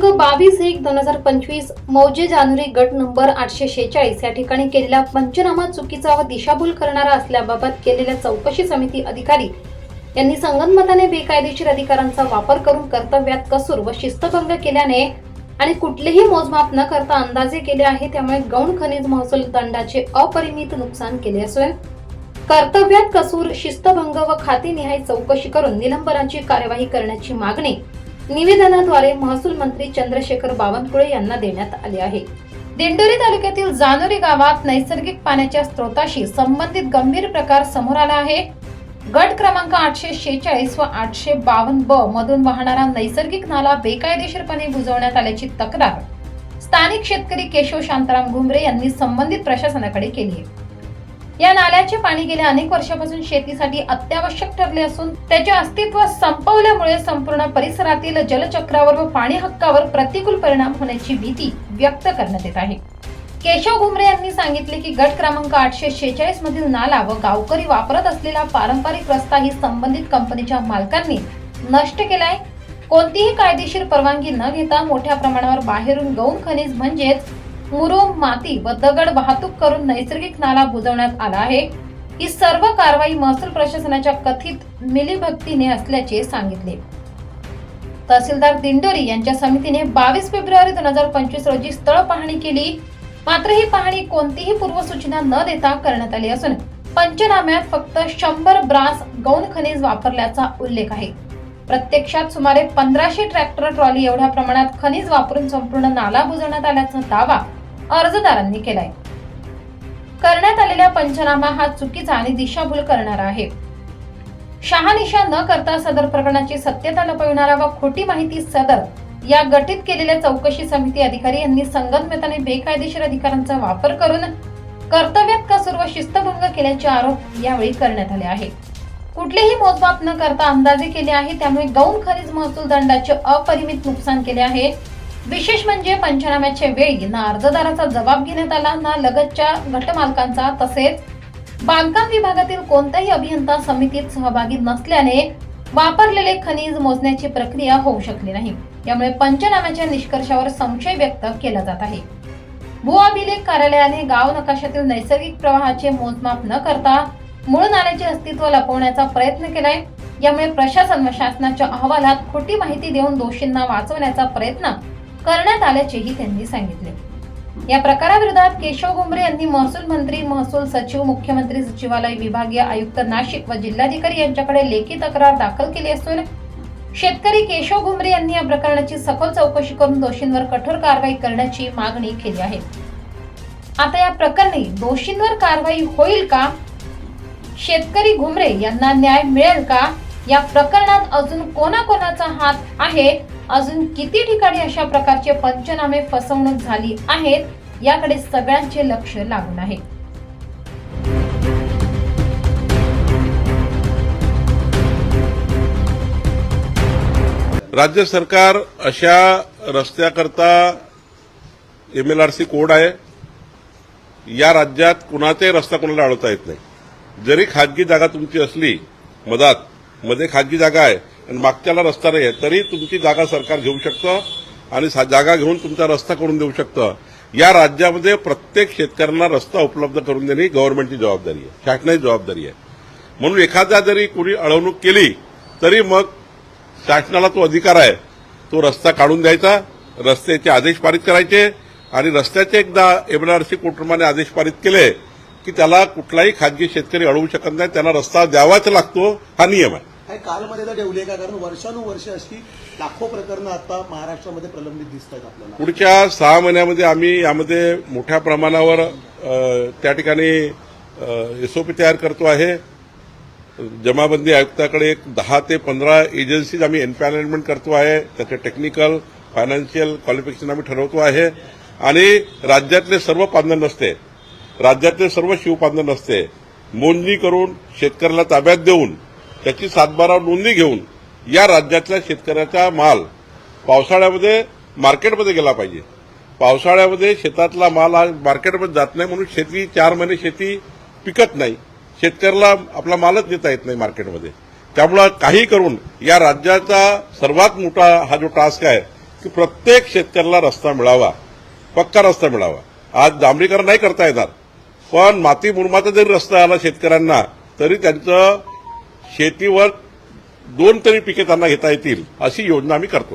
दिनांक बावीस एक दोन हजार पंचवीस मौजे जानुरी गट नंबर आठशे शेहेचाळीस या ठिकाणी केलेला पंचनामा चुकीचा व दिशाभूल करणारा असल्याबाबत केलेल्या चौकशी समिती अधिकारी यांनी संगनमताने बेकायदेशीर अधिकारांचा वापर करून कर्तव्यात कसूर व शिस्तभंग केल्याने आणि कुठलेही मोजमाप न करता अंदाजे केले आहे त्यामुळे गौण खनिज महसूल दंडाचे अपरिमित नुकसान केले असून कर्तव्यात कसूर शिस्तभंग व खातेनिहाय चौकशी करून निलंबनाची कार्यवाही करण्याची मागणी निवेदनाद्वारे महसूल मंत्री चंद्रशेखर बावनकुळे यांना देण्यात आले आहे. दिंडोरी तालुक्यातील जानोरी गावात नैसर्गिक पाण्याच्या स्रोताशी संबंधित गंभीर प्रकार समोर आला आहे. गट क्रमांक आठशे शेचाळीस व आठशे बावन्न ब मधून वाहणारा नैसर्गिक नाला बेकायदेशीरपणे बुजवण्यात आल्याची तक्रार स्थानिक शेतकरी केशव शांताराम घुमरे यांनी संबंधित प्रशासनाकडे केली आहे. या नाल्याचे पाणी गेल्या अनेक वर्षापासून शेतीसाठी अत्यावश्यक ठरले असून त्याचे अस्तित्व संपवल्यामुळे संपूर्ण परिसरातील जलचक्रावर व पाणी हक्कावर प्रतिकूल परिणाम होण्याची भीती व्यक्त करण्यात येत आहे. केशव घुमरे यांनी सांगितले की गट क्रमांक आठशे शेचाळीस मधील नाला व गावकरी वापरत असलेला पारंपरिक रस्ता ही संबंधित कंपनीच्या मालकांनी नष्ट केलाय. कोणतीही कायदेशीर परवानगी न घेता मोठ्या प्रमाणावर बाहेरून गौण खनिज म्हणजेच मुरुम माती व दगड वाहतूक करून नैसर्गिक नाला बुजवण्यात आला आहे. ही सर्व कारवाई महसूल प्रशासनाच्या कथित मिलीभक्तीने असल्याचे सांगितले. तहसीलदार दिंडोरी यांच्या समितीने बावीस फेब्रुवारी दोन हजार पंचवीस रोजी स्थळ पाहणी केली. मात्र ही पाहणी कोणतीही पूर्वसूचना न देता करण्यात आली असून पंचनाम्यात फक्त शंभर ब्रास गौण खनिज वापरल्याचा उल्लेख आहे. प्रत्यक्षात सुमारे पंधराशे ट्रॅक्टर ट्रॉली एवढ्या प्रमाणात खनिज वापरून संपूर्ण नाला बुजवण्यात आल्याचा दावा अर्जदारांनी केलाय. करण्यात आलेला पंचनामा हा चुकीचा आणि दिशाभूल करणारा आहे. शहानिशा न करता सदर प्रकरणाची सत्यता लपविणारा व खोटी माहिती सदर या गठीत केलेल्या चौकशी समिती अधिकारी यांनी संगनमताने बेकायदेशीर अधिकारांचा वापर करून कर्तव्यात कसूर व शिस्तभंग केल्याचे आरोप यावेळी करण्यात आले आहे कुठलेही मोजमाप न करता अंदाजे केले आहे त्यामुळे गौण खनिज महसूल दंडाचे अपरिमित नुकसान केले आहे. विशेष म्हणजे पंचनाम्याच्या वेळी ना अर्जदाराचा जबाब घेण्यात आला ना लगतच्या गटमालकांचा तसेच बांधकाम विभागातील कोणताही अभियंता समितीत सहभागी नसल्याने वापरलेले खनिज मोजण्याची प्रक्रिया होऊ शकली नाही. यामुळे पंचनाम्याच्या निष्कर्षावर संशय व्यक्त केला जात आहे. भू अभिलेख कार्यालयाने गाव नकाशातील नैसर्गिक प्रवाहाचे मोजमाप न करता मूळ नाल्याचे अस्तित्व लपवण्याचा प्रयत्न केलाय. यामुळे प्रशासन व शासनाच्या अहवालात खोटी माहिती देऊन दोषींना वाचवण्याचा प्रयत्न करण्यात आल्याचेही त्यांनी सांगितले. या प्रकाराविरोधात केशव घुमरे यांनी महसूल मंत्री महसूल सचिव मुख्यमंत्री सचिवालय विभागीय आयुक्त नाशिक व जिल्हाधिकारी यांच्याकडे लेखी तक्रार दाखल केली असून शेतकरी केशव घुमरे यांनी या प्रकरणाची सखोल चौकशी करून दोषींवर कठोर कारवाई करण्याची मागणी केली आहे. आता या प्रकरणी दोषींवर कारवाई होईल का? शेतकरी घुमरे यांना न्याय मिळेल का? या प्रकरणात अजून कोणाकोणाचा हात आहे? अजून किती ठिकाणी अशा प्रकारचे पंचनामे फसवणूक झाली आहेत याकडे सगळ्यांचे लक्ष लागून आहे. राज्य सरकार अशा रस्त्याकरता M L R C code आहे. या राज्यात कुणाचाही रस्ता कोणाला अडवता येत नाही. जरी खाजगी जागा तुमची असली मधात मध्ये खाजगी जागा आहे आणि मागच्याला रस्ता नाही आहे तरी तुमची जागा सरकार घेऊ शकतं आणि सा- जागा घेऊन तुमचा रस्ता करून देऊ शकतं. या राज्यामध्ये प्रत्येक शेतकऱ्यांना रस्ता उपलब्ध करून देणे ही गव्हर्नमेंटची जबाबदारी आहे शासनाची जबाबदारी आहे. म्हणून एखाद्या जरी कोणी अडवणूक केली तरी मग शासनाला तो अधिकार आहे. तो रस्ता काढून द्यायचा रस्त्याचे आदेश पारित करायचे आणि रस्त्याचे एकदा एमएनआरसी कोर्टप्रमाणे आदेश पारित केले की त्याला कुठलाही खाजगी शेतकरी अडवू शकत नाही त्यांना रस्ता द्यावाच लागतो हा नियम आहे. काही कालमर्यादा ठेवली आहे का? कारण वर्षानुवर्ष अशी लाखो प्रकरणं आता महाराष्ट्रामध्ये प्रलंबित दिसत आहेत आपल्याला. पुढच्या सहा महिन्यामध्ये आम्ही यामध्ये मोठ्या प्रमाणावर त्या ठिकाणी एसओपी तयार करतो आहे. जमाबंदी आयुक्ताकडे एक दहा ते पंधरा एजन्सीज आम्ही एनपॅनलमेंट करतो आहे. त्याचे टेक्निकल फायनान्शियल क्वालिफिकेशन आम्ही ठरवतो आहे. आणि राज्यातले सर्व पांधन नसते. राज्यातले सर्व शिवपांधन नसते. मोजणी करून शेतकऱ्याला ताब्यात देऊन त्याची सातबारा नोंदणी घेऊन या राज्यातल्या शेतकऱ्याचा माल पावसाळ्यामध्ये मार्केटमध्ये गेला पाहिजे. पावसाळ्यामध्ये शेतातला माल आज मार्केटमध्ये जात नाही म्हणून शेती चार महिने शेती पिकत नाही. शेतकऱ्याला आपला मालच देता येत नाही मार्केटमध्ये. त्यामुळं काही करून या राज्याचा सर्वात मोठा हा जो टास्क आहे की प्रत्येक शेतकऱ्याला रस्ता मिळावा पक्का रस्ता मिळावा. आज डांबरीकरण नाही करता येणार पण माती मुरमाचा जरी रस्ता आला शेतकऱ्यांना तरी त्यांचं शेतीवर दोन तरी पिके त्यांना घेता येतील अशी योजना आम्ही करतो